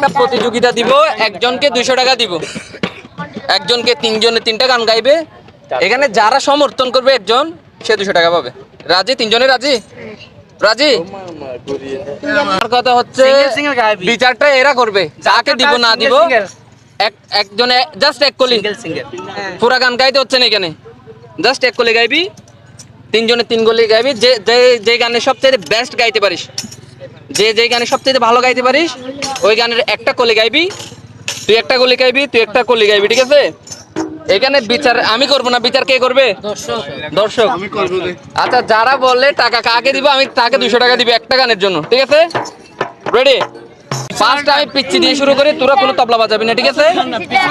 একটা প্রতিযোগিতা দিব একজনকে দুইশো টাকা দিব। একজনকে তিনজনে তিনটা গান গাইবে। এখানে যারা সমর্থন করবে একজন সে দুশো টাকা পাবে। রাজি? তিনজনে রাজি? রাজি? আমার কথা হচ্ছে। বিচারটা এরা করবে। যাকে দিব না দিব। এক একজনে জাস্ট এক কলি। পুরা গান গাইতে হচ্ছে না এখানে। জাস্ট এক কলি গাইবি। তিনজনে তিন গলি গাইবি। যে যে গানে সবচেয়ে বেস্ট গাইতে পারিস। যে যে গানে সবচেয়ে ভালো গাইতে পারিস ওই গানের একটা কলি গাইবি তুই একটা কলি গাইবি তুই একটা কলি গাইবি ঠিক আছে? এখানে বিচার আমি করব না বিচার কে করবে? দর্শক। আচ্ছা যারা বললে টাকা কাকে দিব আমি তাকে দুশো টাকা দিব একটা গানের জন্য ঠিক আছে? রেডি ফার্স্ট আমি পিচ্ছি দিয়ে শুরু করি তোরা কোনো তবলা বাজাবি না ঠিক আছে?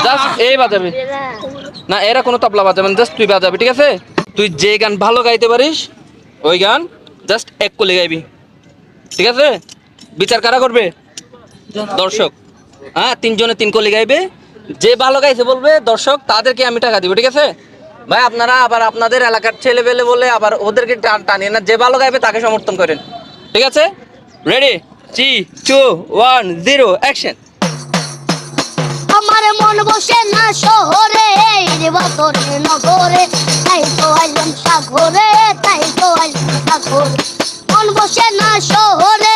জাস্ট এই বাজাবি। না এরা কোনো তবলা বাজাবে না জাস্ট তুই বাজাবি ঠিক আছে? তুই যে গান ভালো গাইতে পারিস ওই গান জাস্ট এক কলি গাইবি। ঠিক আছে? বিচার কারা করবে? দর্শক। হ্যাঁ তিনজনে তিন কলি গাইবে। যে ভালো গাইছে বলবে, দর্শক, তাদেরকে আমি টাকা দিব, ঠিক আছে? ভাই, আপনারা আবার আপনাদের এলাকার ছেলে পেলে বলে আবার ওদেরকে টান- টানিয়ে না, যে ভালো গাইবে তাকে সমর্থন করেন। ঠিক আছে? Ready three two one zero action আমার মন বসে না শহরে রে বতরে নগরে। তাই তো আইলাম সাগরে, তাই তো আইলাম সাগরে। মন বসে না শহরে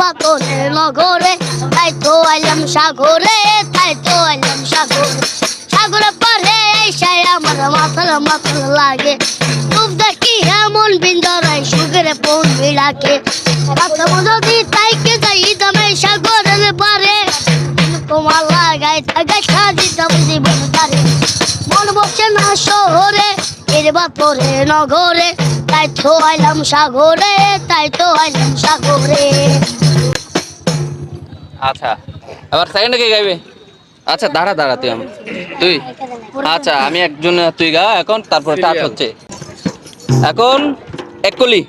বতরে নগরে, তাই তো আইলাম সাগরে, তাই তো আইলাম সাগরে। সাগরে পারে এসাই আমার মাথার মাথার লাগে। খুব দেখি এমন বিন্দরাই সুগরে পৌন বিলাকে রাত যদি তাইকে যাই দামে সাগরের পারে। তোমার লাগাই থাকাই সাজি দাম জীবন তারে। মন বসে না শহরে বাপরে নগরে তাই তো আইলাম সাগরে তাই তো আইলাম সাগরে। আচ্ছা আবার সেকেন্ডে কে গাইবে? আচ্ছা দাঁড়া দাঁড়া তুই আমি তুই? আচ্ছা আমি একজন তুই গা এখন তারপরে টাচ হচ্ছে। এখন একলি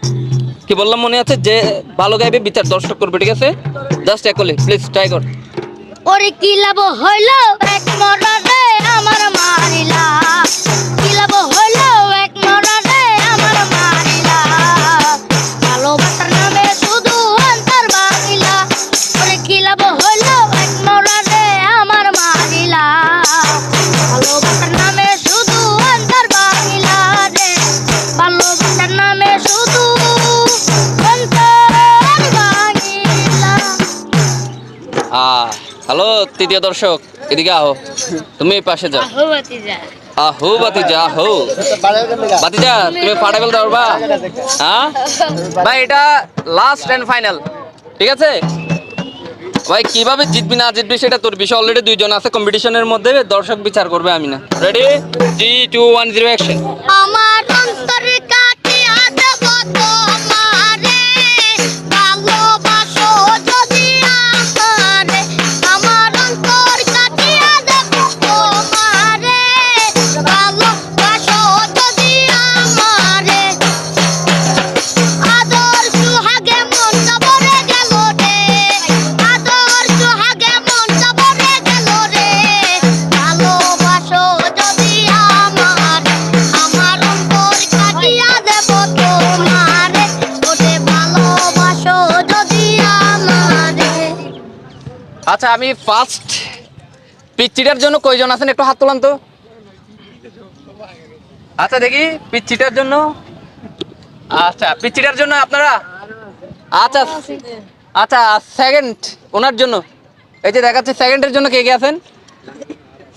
কি বললাম মনে আছে? যে ভালো গাইবে বিচার দর্শক করবে ঠিক আছে? জাস্ট একলি প্লিজ ট্রাই কর। ওরে কি লাভ হইল? এক মরারে হ্যালো তৃতীয় দর্শক এদিকে আহো। তুমি পাশে যাও। আহো বাতিজা আহো বাতিজা তুমি ফাটা ফেলতে পারবা? হ্যাঁ? ভাই এটা লাস্ট এন্ড ফাইনাল ঠিক আছে? ভাই কীভাবে জিতবি না জিতবি সেটা তোর বিষয়। অলরেডি দুইজন আছে কম্পিটিশনের মধ্যে দর্শক বিচার করবে আমি না। Ready three two one zero action আমার আচ্ছা আমি ফার্স্ট পিচ্চিটার জন্য কয়জন আছেন? একটু হাত তোলান তো। আচ্ছা দেখি পিচ্চিটার জন্য। আচ্ছা পিচ্চিটার জন্য আপনারা? আচ্ছা আচ্ছা সেকেন্ড ওনার জন্য। এই যে দেখাচ্ছে সেকেন্ডের জন্য কে কে আছেন?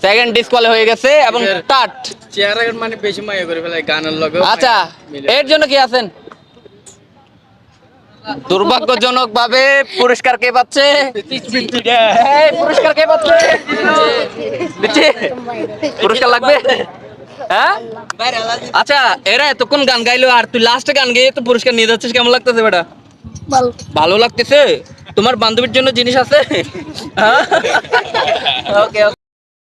সেকেন্ড ডিসকোয়ালে হয়ে গেছে এবং টাট চেহারা মানে বেশি মায়া করে ফেলে গানের লগে আচ্ছা এর জন্য কে আছেন? দুর্ভাগ্যজনক ভাবে পুরস্কার কে পাচ্ছে? পুরস্কার কে পাচ্ছে? পুরস্কার লাগবে? হ্যাঁ? আচ্ছা এরা এতক্ষণ গান গাইলো আর তুই লাস্টে গান গেয়ে তো পুরস্কার নিয়ে যাচ্ছিস কেমন লাগতেছে বেটা? ভালো। লাগতেছে? তোমার বান্ধবীর জন্য জিনিস আছে? হ্যাঁ? ওকে